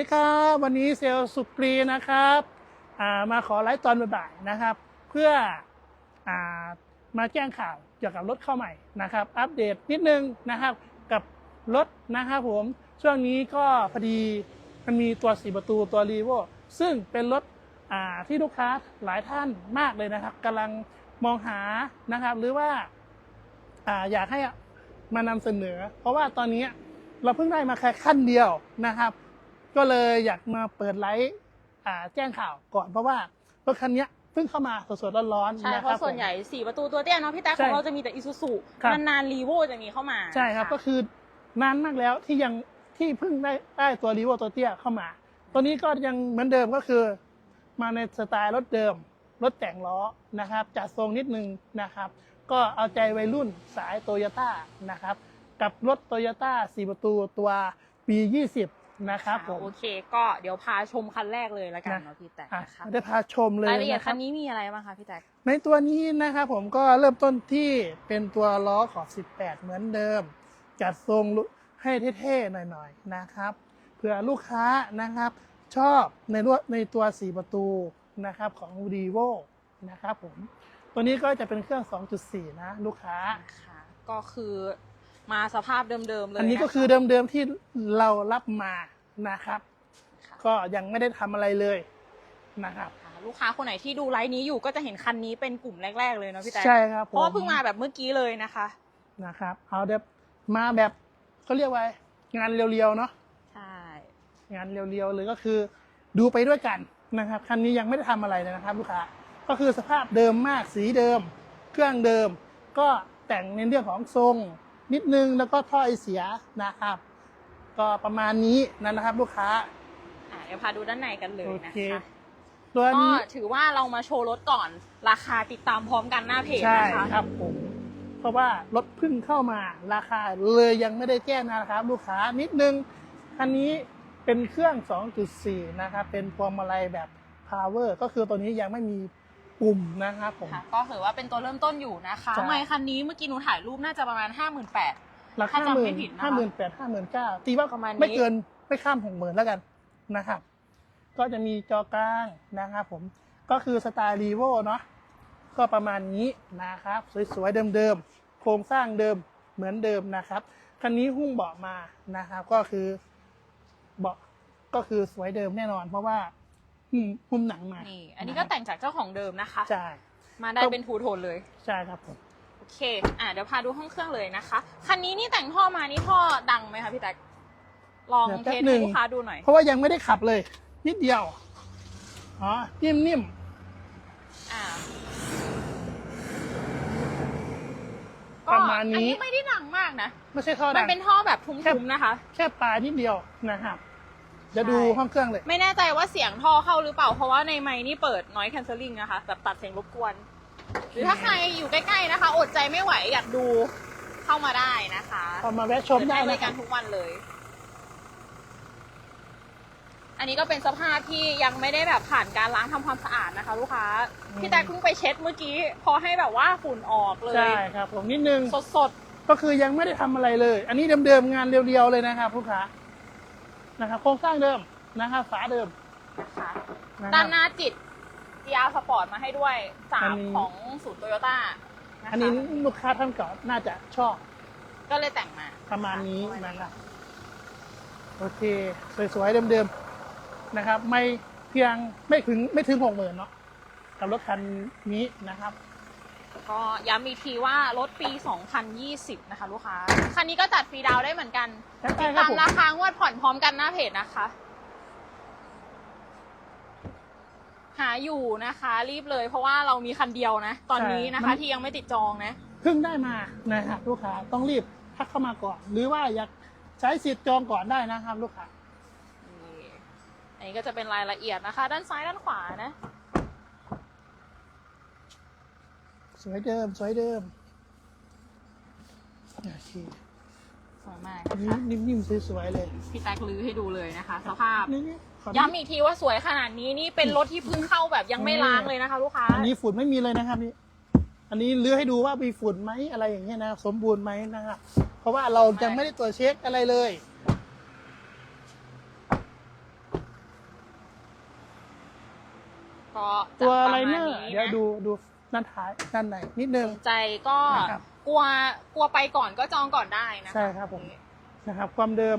สวัสดีครับวันนี้เซลล์สุกรีนะครับามาขอไลฟ์ตอนบ่ายๆนะครับ เพื่ออามาแจ้งข่าวเกี่ยวกับรถเข้าใหม่นะครับ อัปเดตนิดนึงนะครับกับรถนะครับผมช่วงนี้ก็พอดีมันมีตัวสีประตูตัวรีโวซึ่งเป็นรถที่ลูกค้าหลายท่านมากเลยนะครับกำลังมองหานะครับ หรือว่าอาอยากให้มานำเสนอ เพราะว่าตอนนี้เราเพิ่งได้มาแค่ขั้นเดียวนะครับ ก็เลยอยากมาเปิดไลฟ์อ่าแจ้งข่าวก่อนเพราะว่ารถคันเนี้ยเพิ่งเข้ามาสดๆร้อนๆใช่นะเพครัราะบส่วนผมใหญ่สี่ประตูตัวเตี้ยเนาะพี่แต๊กใช่ของเราจะมีแต่อิซูซุครับนานๆรีโวจะมีเข้ามา ใช่ครับะก็คือนานมากแล้วที่ยังที่เพิ่งได้ได้ตัวรีโวตัวเตี้ยเข้ามา ตัวนี้ก็ยังเหมือนเดิมก็คือ มาในสไตล์รถเดิม รถแต่งล้อนะครับจัดทรงนิดนึงนะครับ ก็เอาใจวัยรุ่นสายโตโยต้านะครับ กับรถโตโยต้าสี่ประตูตัวปี 20 นะครับผม โอเค ก็เดี๋ยวพาชมคันแรกเลยแล้วกันนะ เนาะพี่แต๊กอะนะคะได้พาชมเลยรายละเอียดนะคคัรับ นนี้มีอะไรบ้างคะพี่แต๊กในตัวนี้นะครับผมก็เริ่มต้นที่เป็นตัวล้อขอบ 18 เหมือนเดิม จัดทรงให้เท่ๆหน่อยๆนะครับเผื่อลูกค้านะครับชอบในรถในตัว 4 ประตูนะครับของ r e v o นะครับผมตัวนี้ก็จะเป็นเครื่อง 2.4 นะ ลูกค้า นะคะก็คือ มาสภาพเดิมๆเลยอันนี้ก็ะะคือเดิมๆที่เรารับมานะครับค่ะก็ยังไม่ได้ทำอะไรเลยนะครับ ค่ะลูกค้าคนไหนที่ดูไลฟ์นี้อยู่ก็จะเห็นคันนี้เป็นกลุ่มแรก ๆ เลยเนาะพี่แต๊กใช่ครับผมเพราะว่าเพิ่งมาแบบเมื่อกี้เลยนะคะ นะครับ เอาแบบมาแบบเขาเรียกว่างานเรียวๆเนาะใช่ งานเรียวๆเลยก็คือ ดูไปด้วยกันนะครับคันนี้ยังไม่ได้ทำอะไรเลยนะครับ ลูกค้าก็คือสภาพเดิมมากสีเดิม เครื่องเดิม ก็แต่งในเรื่องของทรง นิดนึงแล้วก็ท่อไอเสียนะครับ ก็ประมาณนี้นั่นนะครับ ลูกค้าอะเดี๋ยวพาดูด้านในกันเลยโอนะเคคะ ตัวก็นี้ถือว่าเรามาโชว์รถก่อน ราคาติดตามพร้อมกันหน้าเพจใช่นะคะครับผมเพราะว่ารถเพิ่งเข้ามาราคาเลยยังไม่ได้แจ้งนะครับ ลูกค้านิดนึงคันนี้เป็นเครื่อง 2.4 นะครับ เป็นพวงมาลัยแบบ power ก็คือตัวนี้ยังไม่มี ปุ่มนะครับผม ค่ะก็ถือว่าเป็นตัวเริ่มต้นอยู่นะคะใช่ ไม่คันนี้เมื่อกี้หนูถ่ายรูปน่าจะประมาณ 5 8 0 0 0ราคาถ้าหจำไม่มื่นผิดนะคะห้าหมื่นแปดห้าหมื่นเก้าตีว่าประมาณนี้ ไม่เกินไม่ข้ามหกหมื่นแล้วกันนะครับ ก็จะมีจอกลางนะครับผมก็คือสไตล์รีโวเนาะก็ประมาณนี้นะครับ สวยๆเดิมๆ โครงสร้างเดิมเหมือนเดิมนะครับคันนี้หุ้มเบาะมานะครับ ก็คือเบาะก็คือสวยเดิมแน่นอน เพราะว่า หุ้มหุ้มหนังมา นี่ อันนี้ก็แต่งจากเจ้าของเดิมนะคะ ใช่ มาได้เป็นทูโทนเลย ใช่ครับผม โอเค อะเดี๋ยวพาดูห้องเครื่องเลยนะคะ คันนี้นี่แต่งท่อมานี่ท่อดังไหมคะพี่แต๊กลองเดี๋ยวเทแป๊สบหนึ่ให้งลูกค้าดูหน่อย เพราะว่ายังไม่ได้ขับเลย นิดเดียว อ๋อ นิ่มอ่าประมาณนี้อันนี้ไม่ได้ดังมากนะๆไม่ใช่ท่อมัดันงเป็นท่อแบบทุ้มๆนะคะ แค่ปลายนิดเดียวนะครับ เดี๋ยวดูใช่ห้องเครื่องเลย ไม่แน่ใจว่าเสียงท่อเข้าหรือเปล่า เพราะว่าในไมค์นี่เปิด noise cancelling นะคะแบบตัดเสียงรบกวน หรือถ้าใครอยู่ใกล้ๆนะคะ อดใจไม่ไหวอยากดูเข้ามาได้นะคะพอมาแวะชมได้เปิให้บนะริคการัรบทุกวันเลย อันนี้ก็เป็นสภาพที่ยังไม่ได้แบบผ่านการล้างทำความสะอาดนะคะ ลูกค้าอืมพี่แต๊กเพิ่งไปเช็ดเมื่อกี้ พอให้แบบว่าฝุ่นออกเลยใช่ครับผมนิดนึงสดก็คือยังไม่ได้ทำอะไรเลย อันนี้เดิมๆงานเรียวๆเลยนะครับลูกค้า นะครับโครงสร้างเดิมนะครับฝาเดิมๆนะคะนะคด้ารับนหน้าจิต GR Sport มาให้ด้วยสาอัมนนี้ ของศูนย์โตโยต้านะคะอันนี้ลูกค้าท่านเก่าน่าจะชอบก็เลยแต่งมา ประมาณนี้นะครับโอเค สวยๆเดิมๆนะครับ ไม่เพียงไม่ถึงไม่ถึงหกหมื่นเนาะกับรถคันนี้นะครับ ก็ย้ำอีกทีว่ารถปี 2020 นะคะ ลูกค้า คันนี้ก็จัดฟรีดาวน์ได้เหมือนกันได้ติดครับตามผม ราคางวดผ่อนพร้อมกันหน้าเพจนะคะ หาอยู่นะคะ รีบเลย เพราะว่าเรามีคันเดียวนะ ตอนนี้นะคะที่ยังไม่ติดจองนะ เพิ่งได้มานะครับลูกค้าต้องรีบทักเข้ามาก่อน หรือว่าอยากใช้สิทธิ์จองก่อนได้นะครับ ลูกค้า นี่อันนี้ก็จะเป็นรายละเอียดนะคะ ด้านซ้ายด้านขวานะ สวยเดิม สวยเดิมโอเคสวยมากอันนะนี้คะนิ่มๆสวยๆเลย พี่แต๊กลื้อให้ดูเลยนะคะ สภาพ นี่ขอย้ำอีกทีว่าสวยขนาดนี้นี่เป็นรถที่เพิ่งเข้าแบบยังไม่ล้างเลยนะคะ ลูกค้าอันนี้ฝุ่นไม่มีเลยนะครับนี่อันนี้เลือกให้ดูว่ามีฝุ่นไหมอะไรอย่างเงี้ยนะสมบูรณ์ไหมนะครับเพราะว่าเรายังไม่ได้ตรวจเช็คอะไรเลย ก็จะตัวประไลมาณเนอร์นี้เดี๋ยวนะดูดู ด้านท้ายด้านในนิดนึงสนใจก็นะครับกลัวกลัวไปก่อนก็จองก่อนได้นะคะใช่ครับผม นะครับ ความเดิม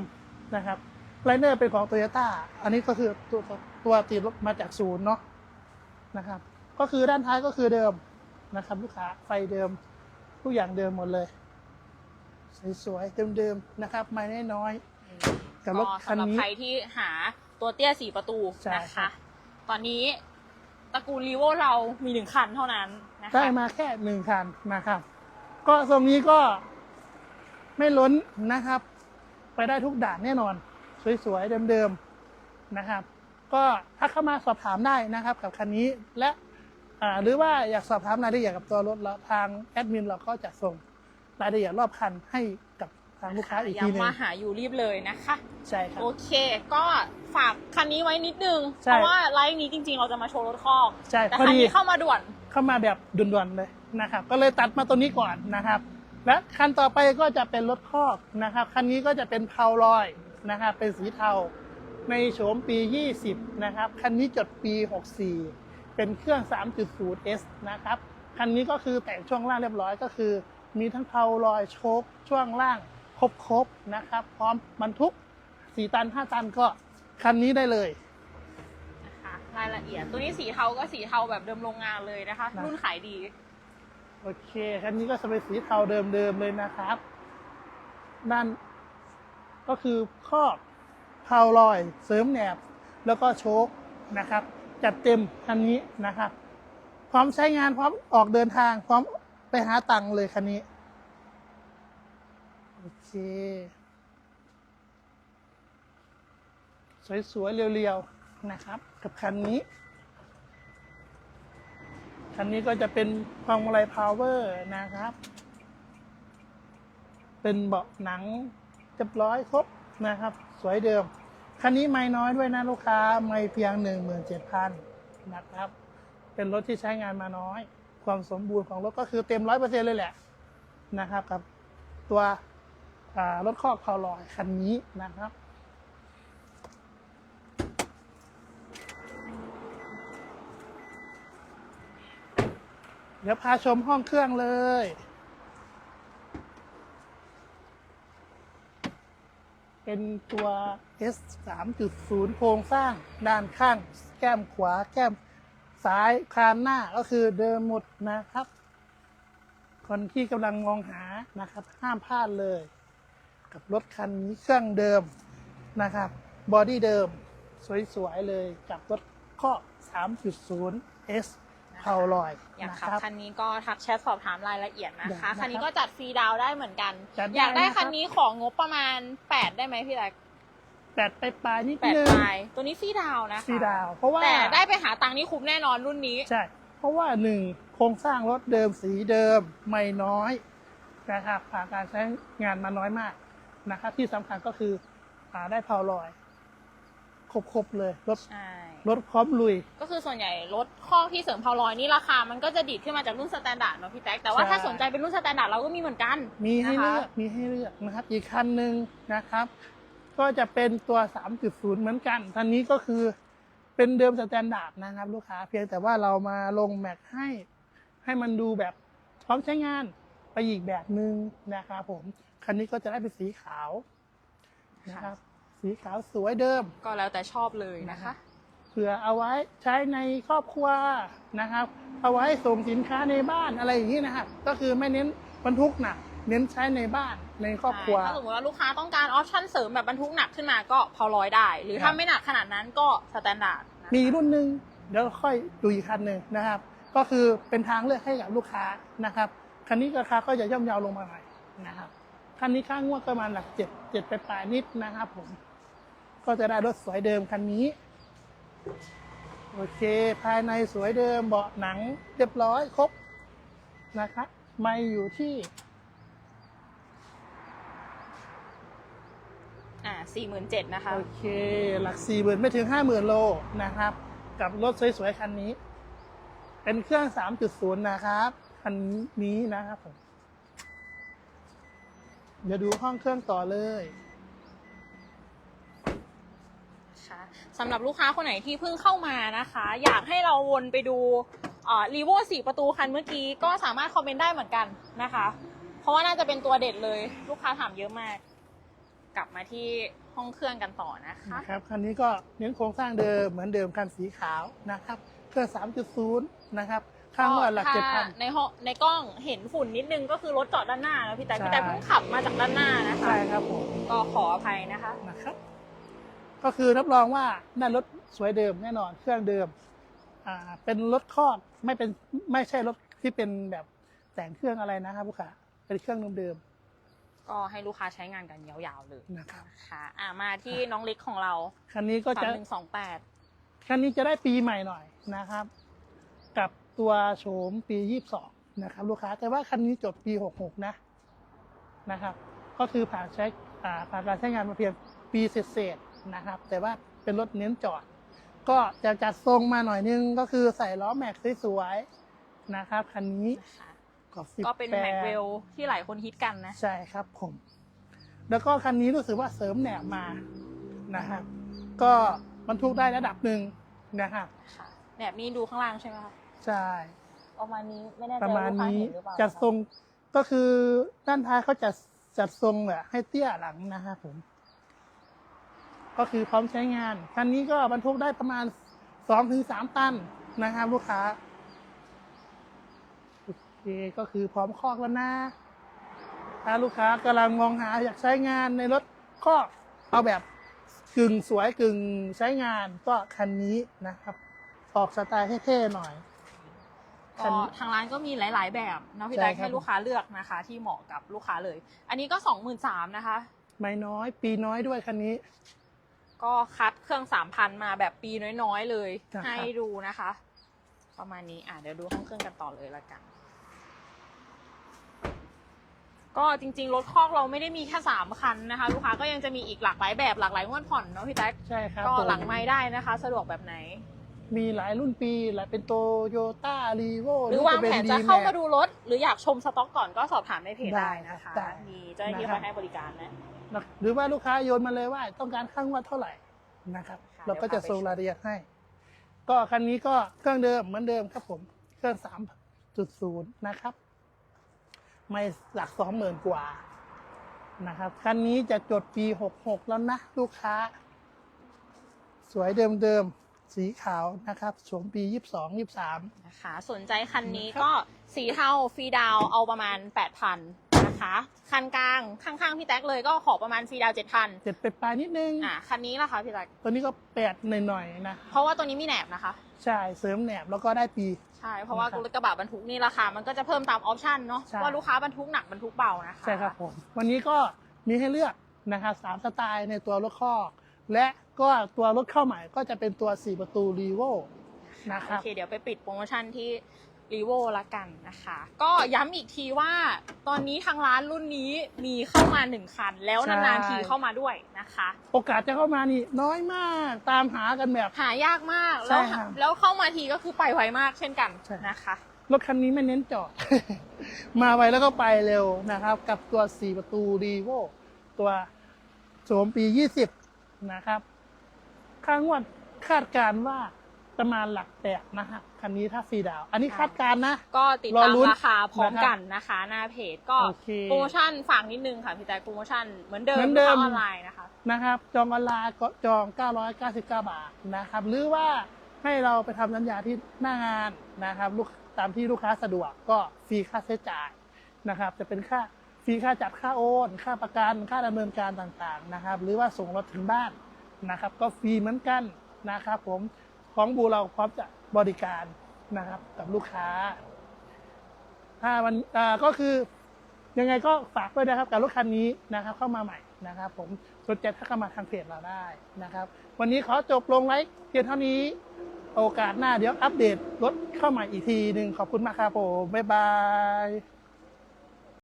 นะครับไลเนอร์เป็นของโตโยต้าอันนี้ก็คือตัวตัวตีรถมาจากศูนย์เนาะนะครับ ก็คือด้านท้ายก็คือเดิมนะครับ ลูกค้าไฟเดิมทุกอย่างเดิมหมดเลย สวยๆเดิมๆนะครับ ไม่น้อยๆกับรถก็คันสำหรับนี้ ใครที่หาตัวเตี้ยสี่ประตูใช่นะครัคะ บ ตอนนี้ ตระกูลรีโวเรามีหนึ่งคันเท่านั้นนะคะได้มาแค่หนึ่งคันนะครับ ก็ทรงนี้ก็ไม่ล้นนะครับ ไปได้ทุกด่านแน่นอน สวยๆ เดิมๆนะครับ ก็ถ้าเข้ามาสอบถามได้นะครับ กับคันนี้และหรือว่าอยากสอบถามรายละเอียดกับตัวรถแล้วทางแอดมินเราก็จะส่งรายละเอียดรอบคันให้ ทางลูกค้าอีกทีหนึงย้ำว่าหาอยู่รีบเลยนะคะ ใช่ครับโอเค ก็ฝากคันนี้ไว้นิดนึงใช่เพราะว่าไลฟ์นี้จริงๆ เราจะมาโชว์รถคอกใช่แต่พอคันดีนี้เข้ามาด่วนเข้ามาแบบด่วนๆเลยนะครับ ก็เลยตัดมาตัวนี้ก่อนนะครับ และคันต่อไปก็จะเป็นรถคอกนะครับคันนี้ก็จะเป็นเพาลอยนะครับเป็นสีเทาในโฉมปี 20 นะครับ คันนี้จดปี 64 เป็นเครื่อง 3.0S นะครับ คันนี้ก็คือแต่งช่วงล่างเรียบร้อยก็คือ มีทั้งเพาลอยโชคช่วงล่าง ครบๆนะครับ พร้อมบรรทุก4ตัน5ตันก็คันนี้ได้เลย นะคะรายละเอียด ตัวนี้สีเทาก็สีเทาแบบเดิมโรงงานเลยนะคะ นะ รุ่นขายดีโอเคคันนี้ก็จะเป็นสีเทาเดิมๆเลยนะครับด้านก็คือครอบเทาลอย เสริมแหนบ แล้วก็โชคนะครับ จัดเต็มคันนี้นะครับ พร้อมใช้งานพร้อมออกเดินทาง พร้อมไปหาตังค์เลยคันนี้ โอเค สวยๆ เรียวๆ นะครับ กับคันนี้ คันนี้ก็จะเป็นพวงมาลัยพาวเวอร์นะครับ เป็นเบาะหนังเรียบร้อยครบนะครับ สวยเดิม คันนี้ไม่น้อยด้วยนะลูกค้า ไม่เพียง 17,000นะครับ เป็นรถที่ใช้งานมาน้อย ความสมบูรณ์ของรถก็คือเต็มร้อยเปอร์เซ็นเลยแหละนะครับกับตัว รถคอกพาวลอยคันนี้นะครับเดี๋ยวพาชมห้องเครื่องเลย เป็นตัว S 3.0 โครงสร้างด้านข้าง แก้มขวา แก้มซ้าย คานหน้าก็คือเดิมหมดนะครับ คนที่กำลังมองหานะครับ ห้ามพลาดเลย กับรถคันนี้เครื่องเดิมนะครับบอดี้เดิมสวยๆเลยกับรถข้อ 3.0 S เผาลอยอยากนะขับครับคันนี้ก็ทักแชทสอบถามรายละเอียดนะได้คะนะครับคันนี้ก็จัดฟรีดาวน์ได้เหมือนกันจัดได้อยากได้นะครับคันนี้ของงบประมาณ 8 ได้ไหมพี่แรกแปดไปปลายนิดแปดนึงปลายตัวนี้ฟรีดาวน์นะคะซีดาว เพราะว่าแต่ได้ไปหาตังค์นี่คุ้มแน่นอนรุ่นนี้ ใช่ เพราะว่าหนึ่งโครงสร้างรถเดิมสีเดิมไม่น้อยนะครับผ่านการใช้งานมาน้อยมาก นะครับที่สำคัญก็คือหาได้พาวลอย ครบๆเลยรถใช่ รถพร้อมลุย ก็คือส่วนใหญ่รถข้อกที่เสริมพาวลอยนี่ราคา มันก็จะดีดขึ้นมาจากรุ่นสแตนดาร์ดเนาะพี่แท็กแต่ว่าใช่ ถ้าสนใจเป็นรุ่นสแตนดาร์ดเราก็มีเหมือนกัน มีให้นะคะเลือกมีให้เลือกนะครับ อีกคันหนึ่งนะครับ ก็จะเป็นตัว 3.0 เหมือนกันทันนี้ก็คือเป็นเดิมสแตนดาร์ดนะครับ ลูกค้าเพียงแต่ว่าเรามาลงแม็กให้ให้มันดูแบบพร้อมใช้งานไปอีกแบบหนึ่งนะครับผม คันนี้ก็จะได้เป็นสีขาวนะครับ สีขาวสวยเดิมก็แล้วแต่ชอบเลยนะคะ เผื่อเอาไว้ใช้ในครอบครัวนะครับ เอาไว้ส่งสินค้าในบ้านอะไรอย่างนี้นะครับ ก็คือไม่เน้นบรรทุกหนักเน้นใช้ในบ้านในครอบครัวใช่ถ้าสมมติว่าลูกค้าต้องการออปชั่นเสริมแบบบรรทุกหนักขึ้นมาก็พาวลอยได้ หรือครัถ้าบไม่หนักขนาดนั้นก็สแตนดาร์ดนะคะมีรุ่นหนึ่งเดี๋ยวค่อยดูอีกคันหนึ่งนะครับ ก็คือเป็นทางเลือกให้กับลูกค้านะครับ คันนี้ราคาก็จะย่อมเยาวลงมาหน่อยนะครับ คันนี้ค่างวดประมาณหลักเจ็ดเจ็ดไปปลายๆนิดนะครับผม ก็จะได้รถสวยเดิมคันนี้ โอเค ภายในสวยเดิมเบาะหนังเรียบร้อยครบนะครับไม่อยู่ที่อ่าสี่หมื่นเจ็ดนะคะ โอเค หลักสี่หมื่นไม่ถึงห้าหมื่นโลนะครับ กับรถสวยๆคันนี้ เป็นเครื่อง3.0นะครับ คันนี้นะครับผม เดี๋ยวดูห้องเครื่องต่อเลยค่ะสำหรับลูกค้าคนไหนที่เพิ่งเข้ามานะคะ อยากให้เราวนไปดูรีโวสี่ประตูคันเมื่อกี้ก็สามารถคอมเมนต์ได้เหมือนกันนะคะ เพราะว่าน่าจะเป็นตัวเด็ดเลย ลูกค้าถามเยอะมาก กลับมาที่ห้องเครื่องกันต่อนะคะนะครับคันนี้ก็เน้นโครงสร้างเดิมเหมือนเดิมคันสีขาวนะครับ เครื่อง3.0 นะครับ ข้างว่าหลักถ้าเจ็ดพัน ในห้องในกล้องเห็นฝุ่นนิดนึงก็คือรถจอดด้านหน้านะพี่แต่ใช่ พี่แต่เพิ่งขับมาจากด้านหน้านะคะ ใช่ครับผมก็ขออภัยนะคะ นะครับ ก็คือรับรองว่าได้รถสวยเดิมแน่นอน เครื่องเดิม อ่า เป็นรถคอกไม่เป็นไม่ใช่รถที่เป็นแบบแต่งเครื่องอะไรนะครับลูกค้าเป็นเครื่องเดิมก็ให้ลูกค้าใช้งานกันยาวๆเลยๆนะครับนะคะอะมาที่น้องเล็กของเราคันนี้ก็สามจะ หนึ่งสองแปดคันนี้จะได้ปีใหม่หน่อยนะครับกับ ตัวโฉมปี 22 นะครับ ลูกค้าแต่ว่าคันนี้จบปี 66 นะนะครับ ก็คือผ่านใช้อ่าผ่านการใช้งานมาเพียงปีเศษๆนะครับ แต่ว่าเป็นรถเน้นจอด ก็จะจัดทรงมาหน่อยนึงก็คือใส่ล้อแม็กซ์สวยๆนะครับคันนี้นะคะกอบสิบก็เป็นแปแม็กดเวลที่หลายคนฮิตกันนะ ใช่ครับผม แล้วก็คันนี้รู้สึกว่าเสริมแหนบมานะครับก็บรรทุกได้ระดับหนึ่งนะครับค่ะแบบนี้ดูข้างล่างใช่ไหมคะ ใช่ ประมาณนี้ไม่แน่ใจประมาว่าณลูกค้านี้เห็นหรือเปล่าจัดทรงก็คือด้านท้ายเขาจะจัดทรงแบบให้เตี้ยหลังนะครับผม ก็คือพร้อมใช้งานคันนี้ก็บรรทุกได้ประมาณสองถึงสามตันนะครับลูกค้าโอเคก็คือพร้อมคอกแล้วนะ ถ้าลูกค้ากำลังมองหาอยากใช้งานในรถก็เอาแบบกึ่งสวยกึ่งใช้งานก็คันนี้นะครับ ออกสไตล์เท่ๆหน่อยคั ก็นทางร้านก็มีหลาย ๆ แบบเนาะพี่ใช่แต่ครับ ให้ลูกค้าเลือกนะคะ ที่เหมาะกับลูกค้าเลย อันนี้ก็สองหมื่นสามนะคะ ไม่น้อยปีน้อยด้วยคันนี้ ก็คัดเครื่องสามพันมาแบบปีน้อย ๆ เลยครับ ให้ดูนะคะ ประมาณนี้อะเดี๋ยวดูห้องเครื่องกันต่อเลยละกัน ก็จริง ๆ รถคอกเราไม่ได้มีแค่สามคันนะคะ ลูกค้าก็ยังจะมีอีกหลากหลายแบบหลากหลายงวดผ่อนเนาะพี่แท็กใช่ครับก็ผมหลังไม้ได้นะคะ สะดวกแบบไหน มีหลายรุ่นปี หลายเป็นโตโยต้ารีโวหรือวางแผนจะเข้ามาดูรถ หรืออยากชมสต็อกก่อนก็สอบถามในเพจได้นะคะได้มีเจ้าหน้าที่คอยให้บริการนะ หรือว่าลูกค้าโยนมาเลยว่า ต้องการข้างวัดเท่าไหร่นะครับค่ะเราก็จะเดี๋ยวพาไปส่งรายละเอียดให้ ก็คันนี้ก็เครื่องเดิมเหมือนเดิมครับผม เครื่องสามจุดศูนย์นะครับ ไม่หลักสองหมื่นกว่านะครับ คันนี้จะจดปีหกหกแล้วนะ ลูกค้า สวยเดิมๆ สีขาวนะครับโฉมปียี่สิบสองยี่สิบสามนะคะ สนใจคันนี้นะครับก็สีเทาฟรีดาวน์เอาประมาณ 8,000นะคะคันกลางข้างๆพี่แท็กเลยก็ขอประมาณฟรีดาวน์7,000 เจ็ดไปปลายนิดนึง อะคันนี้ล่ะคะพี่แท็กตัวนี้ก็แปดหน่อยๆนะ เพราะว่าตัวนี้มีแหนบนะคะ ใช่เสริมแหนบแล้วก็ได้ปี ใช่ เพราะว่านะครับรถกระบะบรรทุกนี่ราคามันก็จะเพิ่มตามออปชันเนาะใช่ ว่าลูกค้าบรรทุกหนักบรรทุกเบานะคะ ใช่ครับผม วันนี้ก็มีให้เลือกนะครับสามสไตล์ในตัวรถคอก และ ก็ตัวรถเข้าใหม่ก็จะเป็นตัว 4 ประตูรีโวนะคโอรับเคเดี๋ยวไปปิดโปรโมชั่นที่รีโวละกันนะคะ ก็ย้ำอีกทีว่าตอนนี้ทางร้านรุ่นนี้มีเข้ามาหนึ่งคัน แล้วใช่นานๆทีเข้ามาด้วยนะคะ โอกาสจะเข้ามานี่น้อยมากตามหากันแบบ หายากมาก ใช่แล้วครับแล้วเข้ามาทีก็คือไปไวมากเช่นกันใช่ นะคะ รถคันนี้ไม่เน้นจอด มาไวแล้วก็ไปเร็วนะครับ กับตัว 4 ประตูรีโวตัวโฉมปี 20 นะครับ ข้างวัดคาดการณ์ว่าประมาณหลักแปดนะครับคันนี้ถ้าฟรีดาวน์อันนี้ค่ะคาดการณ์นะ ก็ติดรอตามลุ้นราคาพร้อมกันนะคะ หน้าเพจก็โอเคโปรโมชั่นฝากนิดนึงค่ะพี่แต่โปรโมชั่นเหมือนเดิมเหมือนเดิมลูกค้าออนไลน์นะคะนะครับ จองออนไลน์ก็จอง 999 บาทนะครับ หรือว่าให้เราไปทำสัญญาที่หน้างานนะครับลูกตามที่ลูกค้าสะดวกก็ฟรีค่าใช้จ่ายนะครับ จะเป็นค่าฟรีค่าจัดค่าโอน ค่าประกันค่าดำเนินการต่างๆนะครับ หรือว่าส่งรถถึงบ้าน นะครับ ก็ฟรีเหมือนกันนะครับ ผมของบูเราพร้อมจะบริการนะครับกับลูกค้าถ้ามันอ่าก็คือยังไงก็ฝากด้วยนะครับกับรถคันนี้นะครับเข้ามาใหม่นะครับ ผมสนใจถ้าเข้ามาทางเพจเราได้นะครับ วันนี้ขอจบลงไลฟ์เพียงเท่านี้ โอกาสหน้าเดี๋ยวอัปเดตรถเข้าใหม่อีกทีหนึ่งขอบคุณมากครับผมบ๊ายบาย